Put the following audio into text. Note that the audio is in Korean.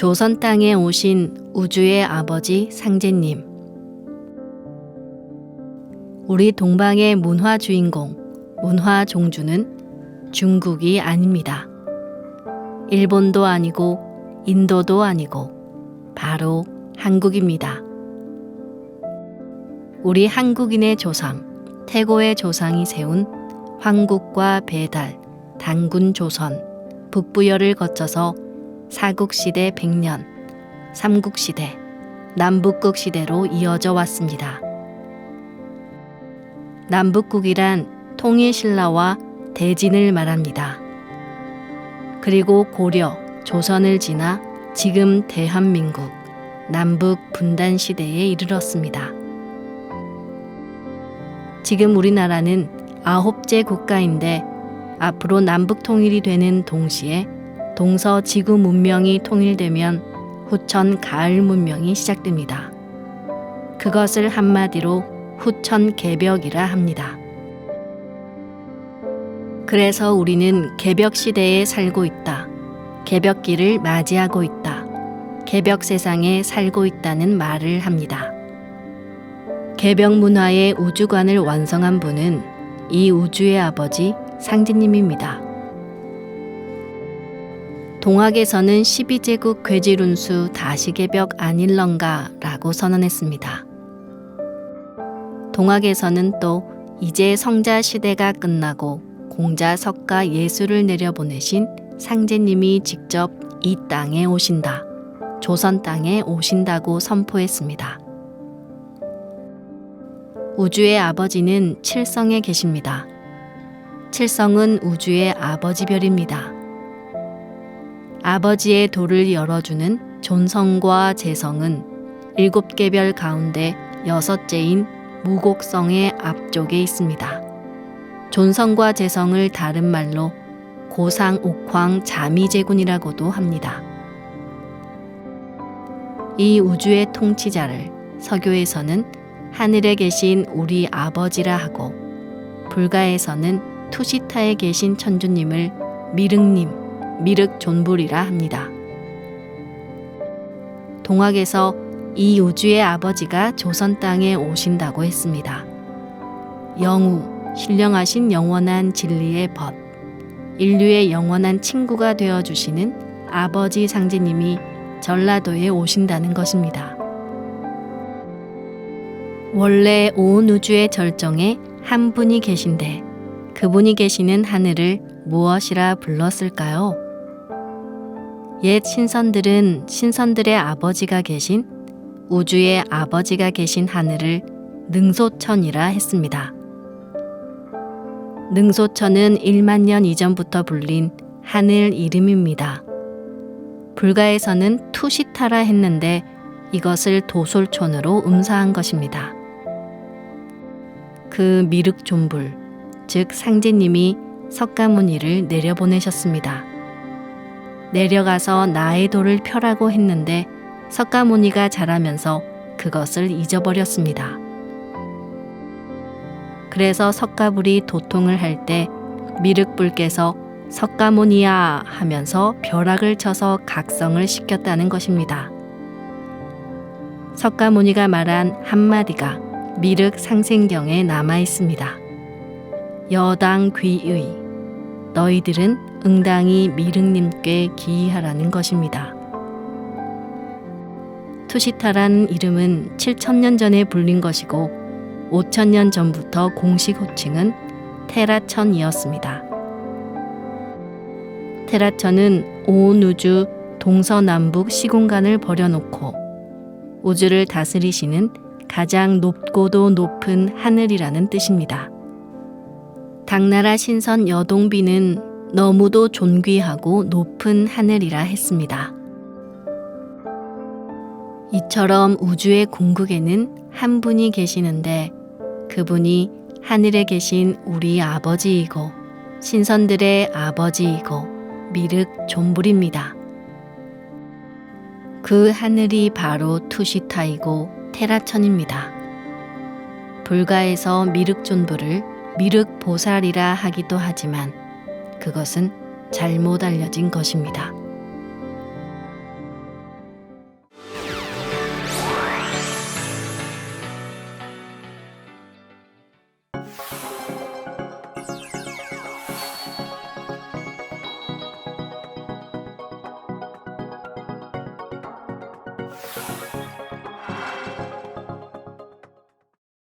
조선 땅에 오신 우주의 아버지 상제님. 우리 동방의 문화 주인공, 문화 종주는 중국이 아닙니다. 일본도 아니고 인도도 아니고 바로 한국입니다. 우리 한국인의 조상, 태고의 조상이 세운 황국과 배달, 단군 조선, 북부열을 거쳐서 사국시대 100년, 삼국시대, 남북국 시대로 이어져 왔습니다. 남북국이란 통일신라와 대진을 말합니다. 그리고 고려, 조선을 지나 지금 대한민국, 남북 분단 시대에 이르렀습니다. 지금 우리나라는 아홉째 국가인데 앞으로 남북 통일이 되는 동시에 동서 지구 문명이 통일되면 후천 가을 문명이 시작됩니다. 그것을 한마디로 후천 개벽이라 합니다. 그래서 우리는 개벽 시대에 살고 있다. 개벽기를 맞이하고 있다. 개벽 세상에 살고 있다는 말을 합니다. 개벽 문화의 우주관을 완성한 분은 이 우주의 아버지 상지님입니다. 동학에서는 12제국 괴질운수 다시개벽 아닐런가 라고 선언했습니다. 동학에서는 또 이제 성자 시대가 끝나고 공자 석가 예수를 내려보내신 상제님이 직접 이 땅에 오신다. 조선 땅에 오신다고 선포했습니다. 우주의 아버지는 칠성에 계십니다. 칠성은 우주의 아버지별입니다. 아버지의 도를 열어주는 존성과 재성은 일곱 개별 가운데 여섯째인 무곡성의 앞쪽에 있습니다. 존성과 재성을 다른 말로 고상 옥황 자미제군이라고도 합니다. 이 우주의 통치자를 서교에서는 하늘에 계신 우리 아버지라 하고 불가에서는 투시타에 계신 천주님을 미륵님, 미륵 존불이라 합니다. 동학에서 이 우주의 아버지가 조선 땅에 오신다고 했습니다. 영우, 신령하신 영원한 진리의 벗, 인류의 영원한 친구가 되어 주시는 아버지 상제님이 전라도에 오신다는 것입니다. 원래 온 우주의 절정에 한 분이 계신데 그분이 계시는 하늘을 무엇이라 불렀을까요? 옛 신선들은 신선들의 아버지가 계신 우주의 아버지가 계신 하늘을 능소천이라 했습니다. 능소천은 1만 년 이전부터 불린 하늘 이름입니다. 불가에서는 투시타라 했는데 이것을 도솔촌으로 음사한 것입니다. 그 미륵존불, 즉 상제님이 석가모니를 내려보내셨습니다. 내려가서 나의 도를 펴라고 했는데 석가모니가 자라면서 그것을 잊어버렸습니다. 그래서 석가불이 도통을 할 때 미륵불께서 석가모니야 하면서 벼락을 쳐서 각성을 시켰다는 것입니다. 석가모니가 말한 한마디가 미륵 상생경에 남아 있습니다. 여당 귀의 너희들은 응당히 미륵님께 기이하라는 것입니다. 투시타라는 이름은 7천년 전에 불린 것이고 5천년 전부터 공식 호칭은 테라천이었습니다. 테라천은 온 우주 동서남북 시공간을 버려놓고 우주를 다스리시는 가장 높고도 높은 하늘이라는 뜻입니다. 당나라 신선 여동비는 너무도 존귀하고 높은 하늘이라 했습니다. 이처럼 우주의 궁극에는 한 분이 계시는데 그분이 하늘에 계신 우리 아버지이고 신선들의 아버지이고 미륵 존불입니다. 그 하늘이 바로 투시타이고 테라천입니다. 불가에서 미륵존불을 미륵 보살이라 하기도 하지만 그것은 잘못 알려진 것입니다.